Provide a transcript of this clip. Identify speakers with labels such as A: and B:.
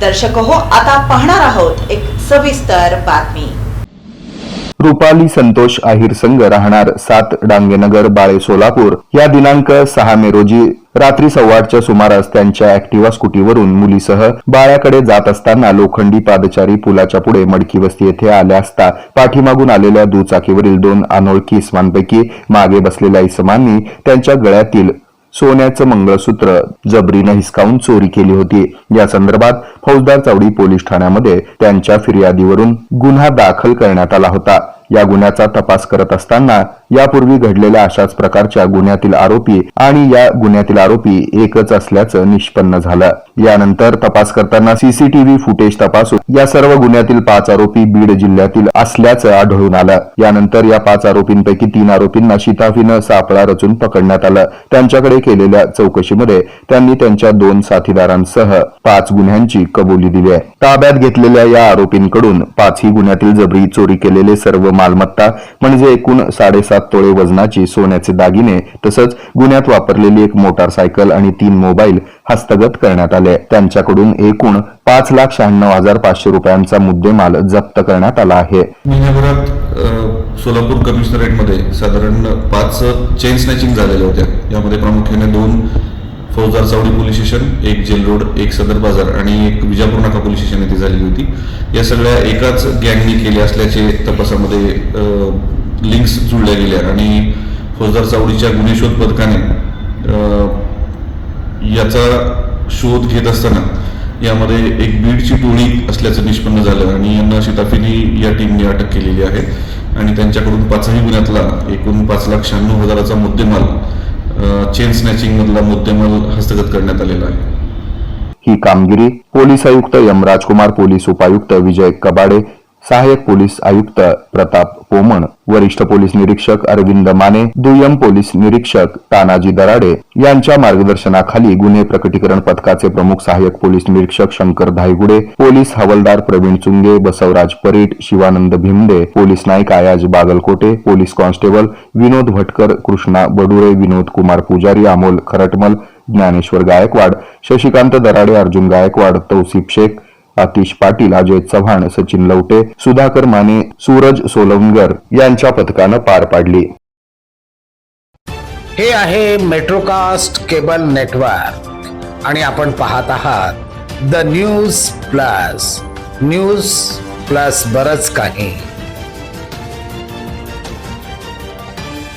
A: दर्शक हो आता पाहणार आहोत एक सविस्तर बातमी.
B: रुपाली संतोष आहिर संघ राहणार सात डांगेनगर बाळे सोलापूर. या दिनांक सहा मे रोजी रात्री सव्वाटच्या सुमारास त्यांच्या ऍक्टिवा स्कूटीवरून मुलीसह बाळ्याकडे जात असताना लोखंडी पादचारी पुलाच्या पुढे मडकी वस्ती येथे आल्या असता पाठीमागून आलेल्या दुचाकीवरील दोन अनोळखी इसमांपैकी मागे बसलेल्या इसमांनी त्यांच्या गळ्यातील सोन्याचं मंगळसूत्र जबरीनं हिसकावून चोरी केली होती. या संदर्भात फौजदार चावडी पोलीस ठाण्यामध्ये त्यांच्या फिर्यादीवरून गुन्हा दाखल करण्यात आला होता. या गुन्ह्याचा तपास करत असताना यापूर्वी घडलेल्या अशाच प्रकारच्या गुन्ह्यातील आरोपी आणि या गुन्ह्यातील आरोपी एकच असल्याचं निष्पन्न झालं. यानंतर तपास करताना सीसीटीव्ही फुटेज तपासून या सर्व गुन्ह्यातील पाच आरोपी बीड जिल्ह्यातील असल्याचं आढळून आलं. यानंतर या पाच आरोपींपैकी तीन आरोपींना शिताफीनं सापळा रचून पकडण्यात आलं. त्यांच्याकडे केलेल्या चौकशीमध्ये त्यांनी त्यांच्या दोन साथीदारांसह पाच गुन्ह्यांची कबुली दिली आहे. ताब्यात घेतलेल्या या आरोपींकडून पाचही गुन्ह्यातील जबरी चोरी केलेले सर्व मालमत्ता म्हणजे एकूण साडेसात तोळे वजनाची सोन्याचे दागिने तसंच गुन्ह्यात वापरलेली एक मोटारसायकल आणि तीन मोबाईल हस्तगत करण्यात आले. त्यांच्याकडून एकूण पाच लाख शहाण्णव हजार पाचशे रुपयांचा मुद्देमाल जप्त करण्यात आला आहे.
C: महिन्याभरात सोलापूर कमिशनरेटमध्ये साधारण पाच चेन स्नॅचिंग झालेल्या होत्या. यामध्ये प्रामुख्याने दोन फौजदार चावडी पोलीस स्टेशन एक जेल रोड एक सदर बाजार आणि एक विजापूर नाका पोलीस स्टेशन येथे झालेली होती या सगळ्या एकाच गँगने केल्या असल्याचे तपासामध्ये लिंक्स जुळल्या गेल्या. आणि फौजदार चावडीच्या गुन्हे शोध पथकाने याचा शोध घेत असताना यामध्ये एक बीडची टोळी असल्याचं निष्पन्न झालं आणि यांना शिताफीनी या टीमने अटक केलेली आहे. आणि त्यांच्याकडून पाचही गुन्ह्यातला एकूण पाच लाख शहाण्णव हजाराचा मुद्देमाल चेन स्नॅचिंग मधला मुद्देमाल हस्तगत करण्यात आलेला आहे.
B: ही कामगिरी पोलीस आयुक्त यम राजकुमार पोलीस उपायुक्त विजय कबाडे सहाय्यक पोलीस आयुक्त प्रताप पोमण वरिष्ठ पोलीस निरीक्षक अरविंद माने दुय्यम पोलीस निरीक्षक तानाजी दराडे यांच्या मार्गदर्शनाखाली गुन्हे प्रकटीकरण पथकाचे प्रमुख सहाय्यक पोलीस निरीक्षक Shankar Dhaygude police havaldar Pravin Chunge Basavraj Parit Shivanand Bhimde police naik Ayaz Bagalkote police constable Vinod Bhatkar Krishna Badure Vinod Kumar Pujari Amol Kharatmal Dnyaneshwar Gaikwad Shashikant Darade Arjun Gaikwad Tausif Shaikh Atish Patil Ajay Chavan Sachin Lavate Sudhakar Mane Suraj सोलवणकर यांच्या पथकानं पार पाडली.
D: हे आहे मेट्रोकास्ट केबल नेटवर्क आणि आपण पाहत आहात the news plus news plus बरच काही.